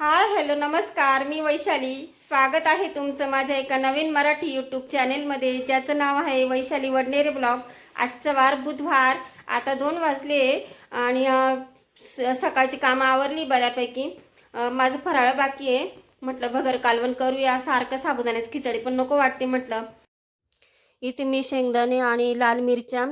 Hi hello नमस्कार. मी वैशाली. स्वागत आहे तुमचं माझ्या एका नवीन मराठी यूट्यूब चॅनेलमध्ये ज्याचं नाव आहे वैशाली वडनेरे ब्लॉग. आजचा वार बुधवार. आता दोन वाजले आणि स- सकाळची कामं आवरली बऱ्यापैकी. माझं फराळ बाकी आहे. म्हटलं भगर कालवण करूया. सारखं साबुदाण्याची खिचडी पण नको वाटते म्हटलं. इथे मी शेंगदाणे आणि लाल मिरच्या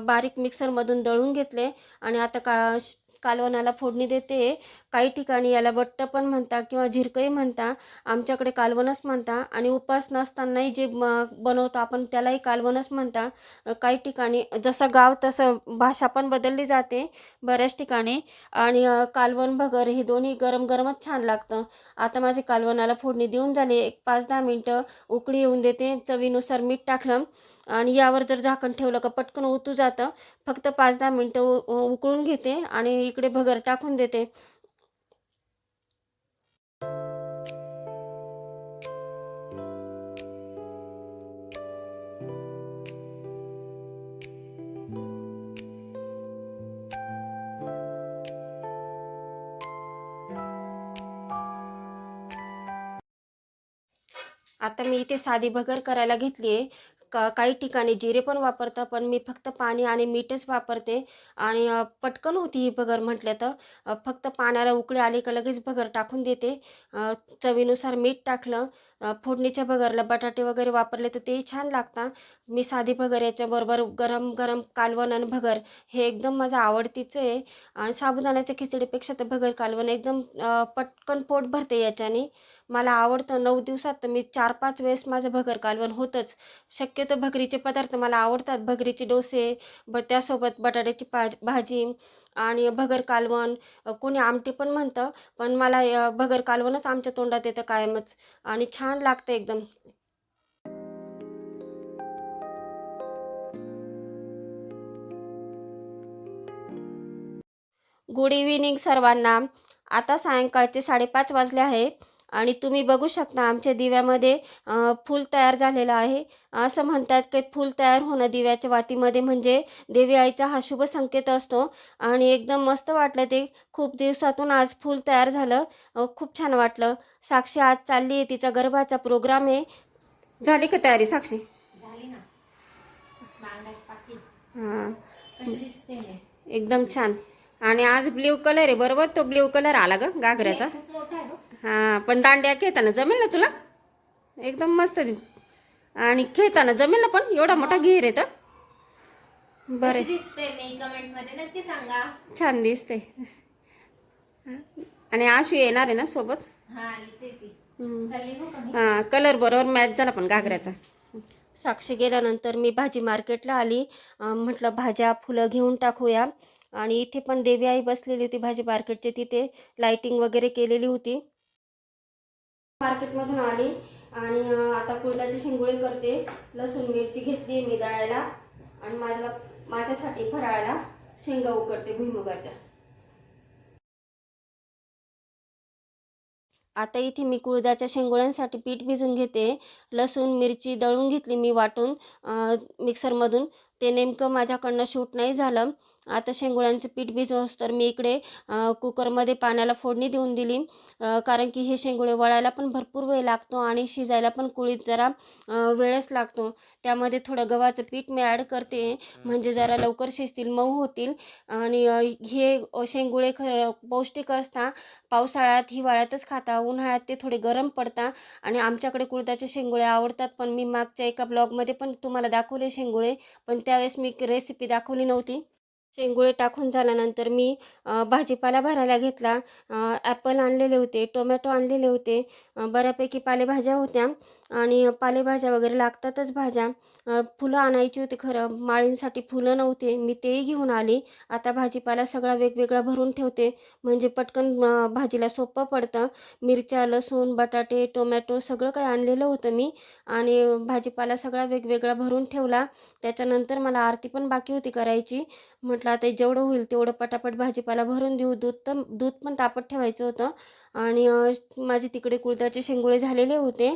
बारीक मिक्सरमधून दळून घेतले. आणि आता का श- कालवणाला फोडणी देते. काही ठिकाणी याला बट्ट पण म्हणता किंवा झिरकही म्हणता आमच्याकडे कालवणच म्हणता आणि उपास नसतानाही जे बनवतो आपण त्यालाही कालवणच म्हणता. काही ठिकाणी जसं गाव तसं भाषा पण बदलली जाते बऱ्याच ठिकाणी. आणि कालवण भगर हे दोन्ही गरम गरमच छान लागतं. आता माझे कालवणाला फोडणी देऊन झाले एक पाच दहा मिनटं उकळी येऊन देते चवीनुसार मीठ टाकलं. आणि यावर जर झाकण ठेवलं का पटकन उतू जातं फक्त पाच दहा मिनटं उ- उकळून घेते आणि इकडे भगर टाकून देते. आता मी इथे साधी भगर करायला घेतली आहे. का काही ठिकाणी जिरे पण वापरतात पण मी फक्त पाणी आणि मीठच वापरते. आणि पटकन होती ही भगर म्हटलं तर. फक्त पाण्याला उकळी आली का लगेच भगर टाकून देते. चवीनुसार मीठ टाकलं. फोडणीच्या भगरला बटाटे वगैरे वापरले तर तेही छान लागतात. मी साधी भगर याच्याबरोबर गरम गरम कालवण आणि भगर हे एकदम माझं आवडतीचं आहे. आणि साबुदाण्याच्या खिचडीपेक्षा तर भगर कालवण एकदम पटकन पोट भरते याच्याने. मला आवडतं नऊ दिवसात तर मी चार पाच वेळेस माझं भगर कालवण होतंच. शक्यतो भगरीचे पदार्थ मला आवडतात. भगरीचे डोसे ब त्यासोबत बटाट्याची पा भाजी आणि भगर कालवण कोणी आमटी पण म्हणतं पण मला भगर कालवणच आमच्या तोंडात येतं कायमच आणि छान लागतं एकदम. गुड इव्हिनिंग सर्वांना. आता सायंकाळचे साडेपाच वाजले आहे. आणि तुम्ही बघू शकता आमच्या दिव्यामध्ये फूल तयार झालेलं आहे. असं म्हणतात की फूल तयार होणं दिव्याच्या वातीमध्ये म्हणजे देवी आईचा हा शुभ संकेत असतो. आणि एकदम मस्त वाटलं ते. खूप दिवसातून आज फूल तयार झालं. खूप छान वाटलं. साक्षी आज चालली आहे तिचा गरबाचा प्रोग्राम आहे. झाली का तयारी साक्षी? झाली ना. हां. एकदम छान. आणि आज ब्ल्यू कलर आहे. बरोबर? तो ब्ल्यू कलर आला ग घागऱ्याचा? खूप मोठा आहे गं. हा पण दांड्या खेळताना जमेल ना तुला? एकदम मस्त दि- आणि खेळताना जमेल ना पण? एवढा मोठा घेर आहे तर? बरे. दिसते मी कमेंटमध्ये? नक्की सांगा. छान दिसते. आणि आशू येणार आहे ना सोबत? हा हो हा कलर बरोबर मॅच झाला पण घागऱ्याचा. साक्षी गेल्यानंतर मी भाजी मार्केटला आली. म्हटलं भाज्या फुलं घेऊन टाकूया. आणि इथे पण देवी आई बसलेली होती भाजी मार्केटची तिथे लाइटिंग वगैरे केलेली होती. मार्केटमधून आली. आणि आता कुळदाचे शेंगुळे करते. लसूण मिरची घेतली मी दळायला. आणि माझ्या माझ्यासाठी फराळाला शेंगा उकरते भुईमुगाच्या. आता इथे मी कुळदाच्या शेंगोळ्यांसाठी पीठ भिजून घेते. लसूण मिरची दळून घेतली मी वाटून मिक्सरमधून. ते नेमकं माझ्याकडनं शूट नाही झालं. आता शेंगोळ्यांचं पीठ भिजवस तर मी इकडे कुकरमध्ये पाण्याला फोडणी देऊन दिली. कारण की हे शेंगोळे वळायला पण भरपूर वेळ लागतो आणि शिजायला पण कुळीत जरा वेळच लागतो. त्यामध्ये थोडं गव्हाचं पीठ मी ॲड करते. म्हणजे जरा लवकर शिजतील मऊ होतील. आणि हे शेंगुळे ख पौष्टिक असतात पावसाळ्यात हिवाळ्यातच खाता उन्हाळ्यात ते थोडे गरम पडता. आणि आमच्याकडे कुळदाचे शेंगुळे आवडतात पण मी मागच्या एका ब्लॉगमध्ये पण तुम्हाला दाखवले शेंगुळे. पण त्यावेळेस मी रेसिपी दाखवली नव्हती. शेंगुळे टाकून झाल्यानंतर मी भाजीपाला भरायला घेतला. ॲपल आणलेले होते टोमॅटो आणलेले होते. बऱ्यापैकी पालेभाज्या होत्या. आणि पालेभाज्या वगैरे लागतातच भाज्या. फुलं आणायची होती खरं. माळींसाठी फुलं नव्हते. मी तेही घेऊन आली. आता भाजीपाला सगळा वेगवेगळा भरून ठेवते. म्हणजे पटकन भाजीला सोपं पडतं. मिरच्या लसूण बटाटे टोमॅटो सगळं काही आणलेलं होतं मी. आणि भाजीपाला सगळा वेगवेगळा भरून ठेवला. त्याच्यानंतर मला आरती पण बाकी होती करायची. म्हटलं आता जेवढं होईल तेवढं पटापट भाजीपाला भरून देऊ. दूध तर दूध पण तापत ठेवायचं होतं. आणि माझे तिकडे कुळदाचे शेंगुळे झालेले होते.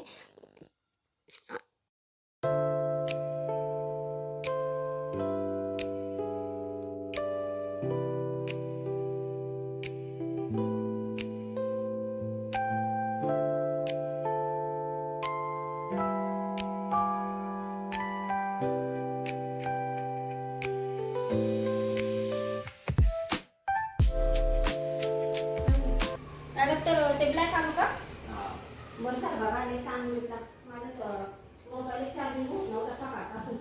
ते ब्लॅक आणू का? बरं सर बघा आणि ताण घेतला. माझं मोबाईल चार्जिंग होत नव्हता सकाळपासून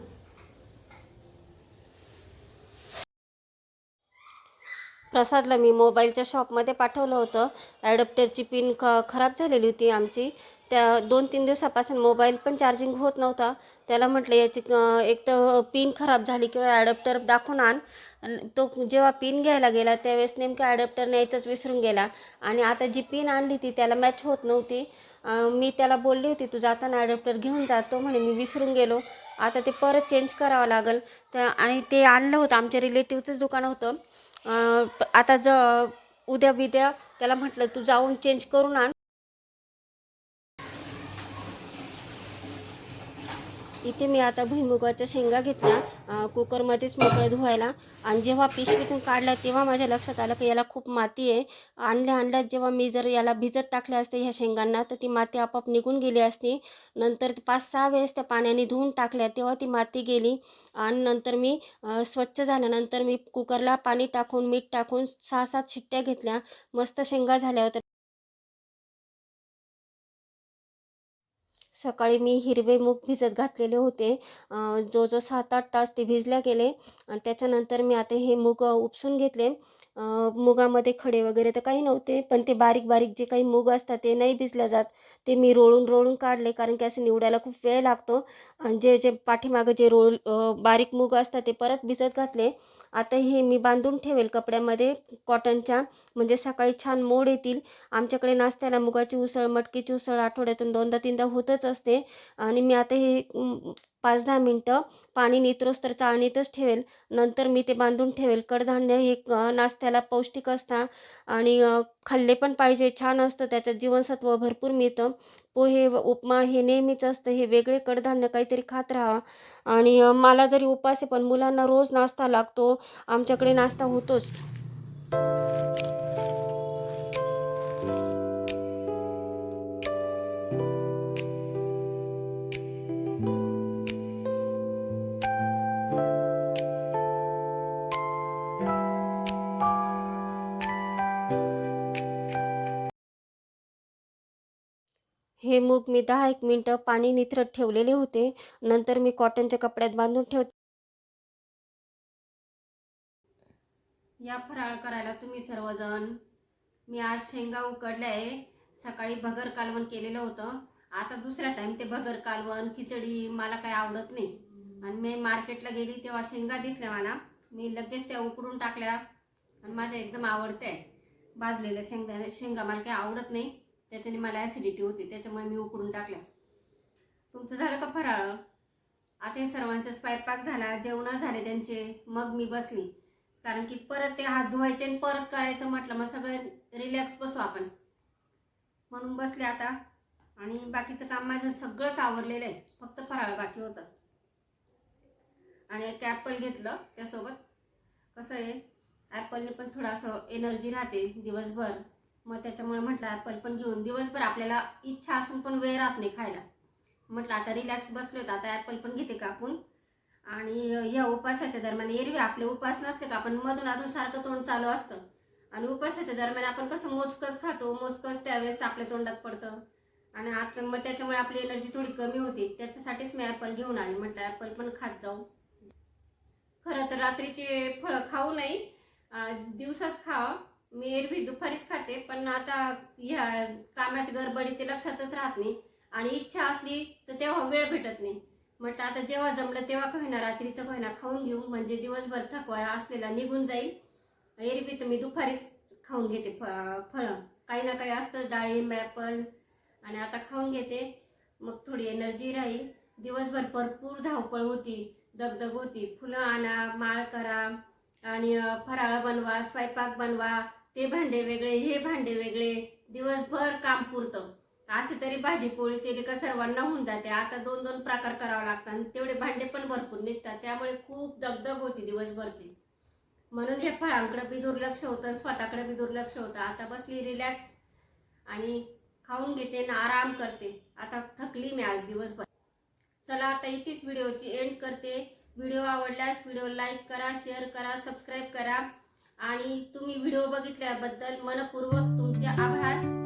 प्रसादला मी मोबाईलच्या शॉपमध्ये पाठवलं होतं. ॲडॅप्टरची पिन ख खराब झालेली होती आमची. त्या दोन तीन दिवसापासून मोबाईल पण चार्जिंग होत नव्हता. त्याला म्हटलं याची एक तर पिन खराब झाली किंवा ॲडॅप्टर दाखवून आण. तो जेव्हा पिन घ्यायला गेला त्यावेळेस नेमका ॲडॅप्टर न्यायचंच विसरून गेला. आणि आता जी पिन आणली ती त्याला मॅच होत नव्हती. मी त्याला बोलली होती तू जाताना ॲडॅप्टर घेऊन जातो म्हणे मी विसरून गेलो. आता ते परत चेंज करावं लागेल. तर आणि ते आणलं होतं आमच्या रिलेटिव्हचंच दुकान होतं. प- आता ज उद्या बिद्या त्याला म्हटलं तू जाऊन चेंज करून आण. इथे मी आता भुईमुगाच्या शेंगा घेतल्या कुकरमध्येच मोकळं धुवायला. आणि जेव्हा पिशवीतून काढल्या तेव्हा माझ्या लक्षात आलं की याला खूप माती आहे. आणल्या आणल्यात जेव्हा मी जर याला भिजत टाकले असते ह्या शेंगांना तर ती माती आपोआप निघून गेली असती. नंतर पाच सहा वेळेस त्या पाण्याने धुवून टाकल्या तेव्हा ती माती गेली. आणि नंतर मी स्वच्छ झाल्यानंतर मी कुकरला पाणी टाकून मीठ टाकून सहा सात शिट्ट्या घेतल्या. मस्त शेंगा झाल्या होत्या. सकाळी मी हिरवे मूग भिजत घातलेले होते. जो जो सात आठ तास ते भिजल्या गेले. आणि त्याच्यानंतर मी आता हे मूग उपसून घेतले. मुगामध्ये खडे वगैरे तर काही नव्हते पण ते बारीक बारीक जे काही मूग असतात ते नाही भिजल्या जात. ते मी रोळून रोळून काढले कारण की असं निवडायला खूप वेळ लागतो. आणि जे जे पाठीमागं जे रोळ बारीक मूग असतात ते परत भिजत घातले. आता हे मी बांधून ठेवेल कपड्यामध्ये कॉटनच्या. म्हणजे सकाळी छान मोड येतील. आमच्याकडे नाश्त्याला मुगाची उसळ मटकीची उसळ आठवड्यातून दोनदा तीनदा होतच असते. आणि मी आता हे पाच दहा मिनटं पाणी नितरोस तर चाळणीतच ठेवेल. नंतर मी ते बांधून ठेवेल. कडधान्य हे नाश्त्याला पौष्टिक असतं आणि खाल्ले पण पाहिजे. छान असतं. त्याच्यात जीवनसत्व भरपूर मिळतं. पोहे व उपमा हे नेहमीच असतं. हे वेगळे कडधान्य काहीतरी खात राहा आणि मला जरी उपास आहे पण मुलांना रोज नाश्ता लागतो. आमच्याकडे नाश्ता होतोच. हे मूग मी दहा एक मिनटं पाणी निथरत ठेवलेले होते. नंतर मी कॉटनच्या कपड्यात बांधून ठेवते या फराळ करायला तुम्ही सर्वजण. मी आज शेंगा उकडल्या आहे. सकाळी भगर कालवण केलेलं होतं. आता दुसऱ्या टाइम ते भगर कालवण खिचडी मला काही आवडत नाही. आणि मी मार्केटला गेली तेव्हा शेंगा दिसल्या मला. मी लगेच त्या उकडून टाकल्या. आणि माझ्या एकदम आवडते भाजलेल्या शेंगा शेंगा मला काही आवडत नाही. त्याच्याने मला ॲसिडिटी होती त्याच्यामुळे मी उकडून टाकल्या तुमचं झालं का फराळ? आता हे सर्वांचा स्वयंपाक झाला जेवणं झाले त्यांचे मग मी बसली. कारण की परत ते हात धुवायचे आणि परत करायचं म्हटलं मग सगळं रिलॅक्स बसू आपण. म्हणून बसले आता. आणि बाकीचं काम माझं सगळंच आवरलेलं आहे. फक्त फराळ बाकी होतं. आणि एक ॲपल घेतलं त्यासोबत. कसं आहे? ॲपलने पण थोडासा एनर्जी राहते दिवसभर. मग त्याच्यामुळे म्हटलं ॲपल पण घेऊन दिवसभर आपल्याला इच्छा असून पण वेळ राहत नाही खायला. म्हटलं आता रिलॅक्स बसलो होतं आता ॲपल पण घेते कापून आणि ह्या उपासाच्या दरम्यान एरवी आपले उपास नसले का आपण मधून अजून सारखं तोंड चालू असतं. आणि उपासाच्या दरम्यान आपण कसं मोजकस खातो मोजकच त्यावेळेस आपल्या तोंडात पडतं. आणि आता मग त्याच्यामुळे आपली एनर्जी थोडी कमी होते. त्याच्यासाठीच मी ॲपल घेऊन आली. म्हटलं ॲपल पण खात जाऊ. खरं तर रात्रीचे फळं खाऊ नाही दिवसाच खावं मी एरवी दुपारीच खाते पण आता ह्या कामाची गडबडी ते लक्षातच राहत नाही. आणि इच्छा असली तर तेव्हा वेळ भेटत नाही. म्हटलं आता जेव्हा जमलं तेव्हा का होईना रात्रीचं का होईना खाऊन घेऊ म्हणजे दिवसभर थकवा असलेला निघून जाईल. एरवी तर मी दुपारीच खाऊन घेते फ फळं. काही ना काही असतं डाळिंब ॲपल आणि आता खाऊन घेते. मग थोडी एनर्जी राहील. दिवसभर भरपूर धावपळ होती दगदग होती. फुलं आणा माळ करा आणि फराळ बनवा स्वयंपाक बनवा ते भांडे वेगळे हे भांडे वेगळे दिवसभर काम पुरतं. असे तरी भाजी पोळी केली का सर्वांना होऊन जाते. आता दोन दोन प्रकार करावे लागतात आणि तेवढे भांडे पण भरपूर निघतात. त्यामुळे खूप दगदग होती दिवसभरची. म्हणून हे फळांकडे बी दुर्लक्ष होतं स्वतःकडे बी दुर्लक्ष होतं. आता बसली रिलॅक्स आणि खाऊन घेते ना आराम करते. आता थकली मी आज दिवसभर. चला आता इथेच व्हिडिओची एंड करते. व्हिडिओ आवडल्यास व्हिडिओ लाईक करा शेअर करा सबस्क्राईब करा. आणि तुम्ही व्हिडिओ बघितल्याबद्दल मनपूर्वक तुमचे आभार.